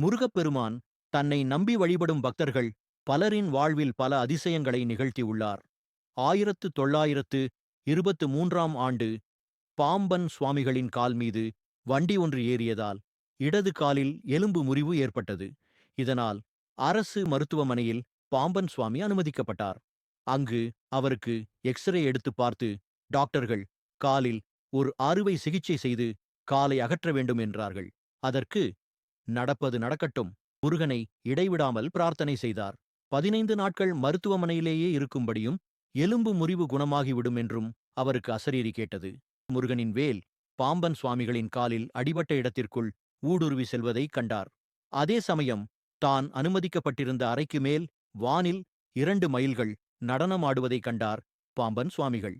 முருகப்பெருமான் தன்னை நம்பி வழிபடும் பக்தர்கள் பலரின் வாழ்வில் பல அதிசயங்களை நிகழ்த்தியுள்ளார். ஆயிரத்து தொள்ளாயிரத்து இருபத்து மூன்றாம் ஆண்டு பாம்பன் சுவாமிகளின் கால் மீது வண்டி ஒன்று ஏறியதால் இடது காலில் எலும்பு முறிவு ஏற்பட்டது. இதனால் அரசு மருத்துவமனையில் பாம்பன் சுவாமி அனுமதிக்கப்பட்டார். அங்கு அவருக்கு எக்ஸ்ரே எடுத்து பார்த்து டாக்டர்கள் காலில் ஒரு அறுவை சிகிச்சை செய்து காலை அகற்ற வேண்டும் என்றார்கள். அதற்கு நடப்பது நடக்கட்டும். முருகனை இடைவிடாமல் பிரார்த்தனை செய்தார். பதினைந்து நாட்கள் மருத்துவமனையிலேயே இருக்கும்படியும் எலும்பு முறிவு குணமாகிவிடும் என்றும் அவருக்கு அசரீரி கேட்டது. முருகனின் வேல் பாம்பன் சுவாமிகளின் காலில் அடிபட்ட இடத்திற்குள் ஊடுருவி செல்வதை கண்டார். அதே சமயம் தான் அனுமதிக்கப்பட்டிருந்த அறைக்கு மேல் வானில் இரண்டு மைல்கள் நடனமாடுவதைக் கண்டார் பாம்பன் சுவாமிகள்.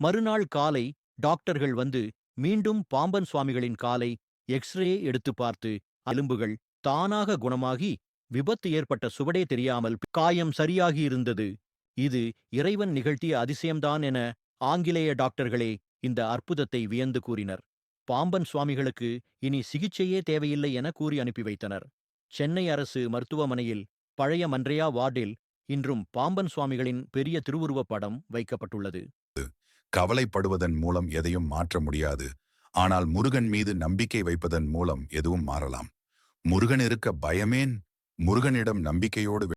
மறுநாள் காலை டாக்டர்கள் வந்து மீண்டும் பாம்பன் சுவாமிகளின் காலை எக்ஸ்ரே எடுத்து பார்த்து எலும்புகள் தானாக குணமாகி விபத்து ஏற்பட்ட சுவடே தெரியாமல் காயம் சரியாகியிருந்தது இது இறைவன் நிகழ்த்திய அதிசயம்தான் என ஆங்கிலேய டாக்டர்களே இந்த அற்புதத்தை வியந்து கூறினர். பாம்பன் சுவாமிகளுக்கு இனி சிகிச்சையே தேவையில்லை என கூறி அனுப்பி வைத்தனர். சென்னை அரசு மருத்துவமனையில் பழைய மன்றையா வார்டில் இன்றும் பாம்பன் சுவாமிகளின் பெரிய திருவுருவப் படம் வைக்கப்பட்டுள்ளது. கவலைப்படுவதன் மூலம் எதையும் மாற்ற முடியாது. ஆனால் முருகன் மீது நம்பிக்கை வைப்பதன் மூலம் எதுவும் மாறலாம். முருகன் இருக்க பயமேன்? முருகனிடம் நம்பிக்கையோடு